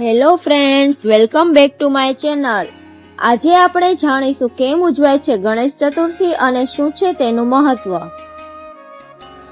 Hello friends, welcome back to my channel. આજે આપણે જાણીશું કેમ ઉજવાય છે ગણેશ ચતુર્થી અને શું છે તેનું મહત્વ.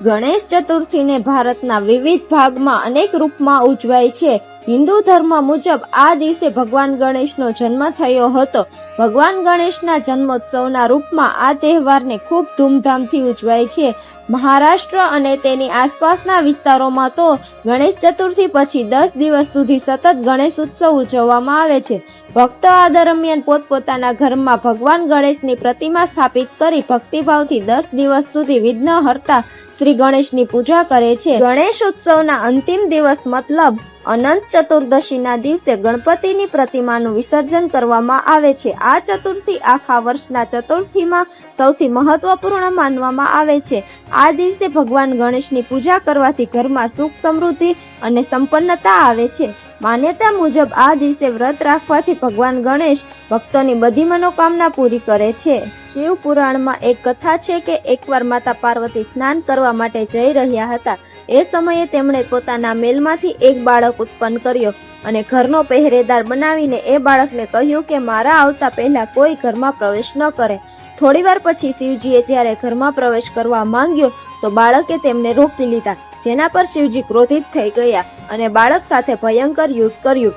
ગણેશ ચતુર્થીને ભારતના વિવિધ ભાગમાં અનેક રૂપમાં ઉજવાય છે. હિન્દુ ધર્મ મુજબ આ દિવસે ભગવાન ગણેશનો જન્મ થયો હતો. ભગવાન ગણેશના જન્મોત્સવના રૂપમાં આ તહેવારને ખૂબ ધૂમધામથી ઉજવાય છે. મહારાષ્ટ્ર અને તેની આસપાસના વિસ્તારોમાં તો ગણેશ ચતુર્થી પછી દસ દિવસ સુધી સતત ગણેશ ઉત્સવ ઉજવવામાં આવે છે. ભક્તો આ દરમિયાન પોતપોતાના ઘરમાં ભગવાન ગણેશની પ્રતિમા સ્થાપિત કરી ભક્તિભાવથી દસ દિવસ સુધી વિઘ્ન હરતા શ્રી ગણેશની પૂજા કરે છે. ગણેશ ઉત્સવના અંતિમ દિવસ મતલબ અનંત ચતુર્દશીના દિવસે ગણપતિની પ્રતિમાનું વિસર્જન કરવામાં આવે છે. આ ચતુર્થી આખા વર્ષના ચતુર્થીમાં સૌથી મહત્વપૂર્ણ માનવામાં આવે છે. આ દિવસે ભગવાન ગણેશની પૂજા કરવાથી ઘરમાં સુખ સમૃદ્ધિ અને સંપન્નતા આવે છે. માન્યતા મુજબ આ દિવસે વ્રત રાખવાથી ભગવાન ગણેશ ભક્તોની બધી મનોકામના પૂરી કરે છે. શિવ પુરાણમાં એક કથા છે કે એકવાર માતા પાર્વતી સ્નાન કરવા માટે જઈ રહ્યા હતા. એ સમયે તેમણે પોતાના મેલમાંથી એક બાળક ઉત્પન્ન કર્યો અને ઘરનો પહેરેદાર બનાવીને એ બાળકને કહ્યું કે મારા આવતા પહેલા કોઈ ઘરમાં પ્રવેશ ન કરે. થોડીવાર પછી શિવજીએ જ્યારે ઘરમાં પ્રવેશ કરવા માંગ્યો, તો બાળકે તેમને રોકી લીધા, જેના પર શિવજી ક્રોધિત થઈ ગયા અને બાળક સાથે ભયંકર યુદ્ધ કર્યું.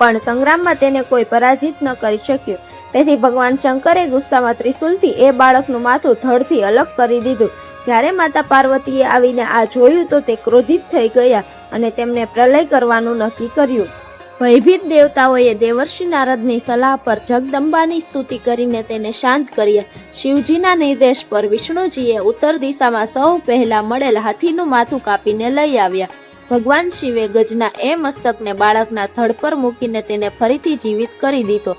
પણ સંગ્રામમાં તેને કોઈ પરાજિત ન કરી શક્યું. તેથી ભગવાન શંકરે ગુસ્સામાં ત્રિશુલથી એ બાળકનું માથું ધડથી અલગ કરી દીધું. જ્યારે માતા પાર્વતીએ આવીને આ જોયું તો તે ક્રોધિત થઈ ગયા અને તેમને પ્રલય કરવાનું નક્કી કર્યું. ભયભીત દેવતાઓએ દેવર્ષિ નારદની સલાહ પર જગદંબાની સ્તુતિ કરીને તેને શાંત કર્યા. શિવજીના નિર્દેશ પર વિષ્ણુજીએ ઉત્તર દિશામાં સૌ પહેલા મળેલ હાથીનું માથું કાપીને લઈ આવ્યા. ભગવાન શિવે ગજના એ મસ્તકને બાળકના થડ પર મૂકીને તેને ફરીથી જીવિત કરી દીધો.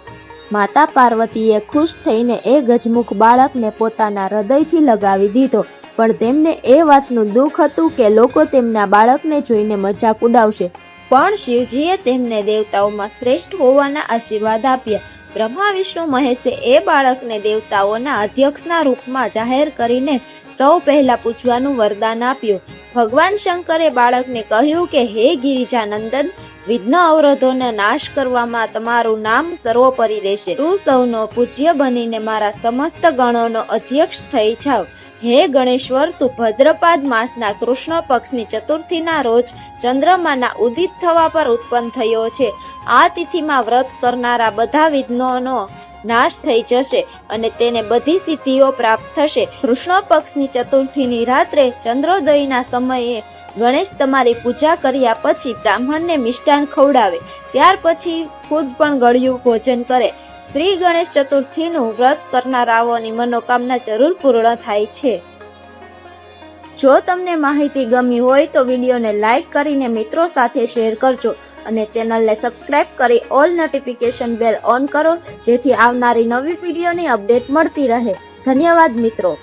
માતા પાર્વતીએ ખુશ થઈને એ ગજમુખ બાળકને પોતાના હૃદયથી લગાવી દીધો, પણ તેમને એ વાતનું દુઃખ હતું કે લોકો તેમના બાળકને જોઈને મજાક ઉડાવશે. પણ શિવજીએ તેમને દેવતાઓમાં શ્રેષ્ઠ હોવાના આશીર્વાદ આપ્યા. બ્રહ્મા વિષ્ણુ મહેશે એ બાળકને દેવતાઓના અધ્યક્ષના રૂપમાં જાહેર કરીને સૌ પહેલા પૂછવાનું વરદાન આપ્યું. ભગવાન શંકરે બાળકને કહ્યું કે, હે ગિરિજાનંદન, વિઘ્ન અવરોધોનો નાશ કરવામાં તમારું નામ સર્વોપરી રહેશે. તું સૌનો પૂજ્ય બનીને મારા સમસ્ત ગણોનો અધ્યક્ષ થઈ જાવ. હે ગણેશ્વર, તું ભદ્રપાદ માસના કૃષ્ણ પક્ષની ચતુર્થીના રોજ ચંદ્રમાના ઉદિત થવા પર ઉત્પન્ન થયો છે. આ તિથિમાં વ્રત કરનારા બધા વિઘ્નોનો નાશ થઈ જશે અને તેને બધી સિદ્ધિઓ પ્રાપ્ત થશે. કૃષ્ણ પક્ષની ચતુર્થીની રાત્રે ચંદ્રોદયના સમયે ગણેશ તમારી પૂજા કર્યા પછી બ્રાહ્મણને મિષ્ટાન ખવડાવે. ત્યાર પછી ખુદ પણ ગળ્યું ભોજન કરે. શ્રી ગણેશ ચતુર્થીનું વ્રત કરનારાઓની મનોકામના જરૂર પૂર્ણ થાય છે. જો તમને માહિતી ગમી હોય તો વિડીયોને લાઈક કરીને મિત્રો સાથે શેર કરજો અને ચેનલને સબસ્ક્રાઇબ કરી ઓલ નોટિફિકેશન બેલ ઓન કરો જેથી આવનારી નવી વિડીયોની અપડેટ મળતી રહે. ધન્યવાદ મિત્રો.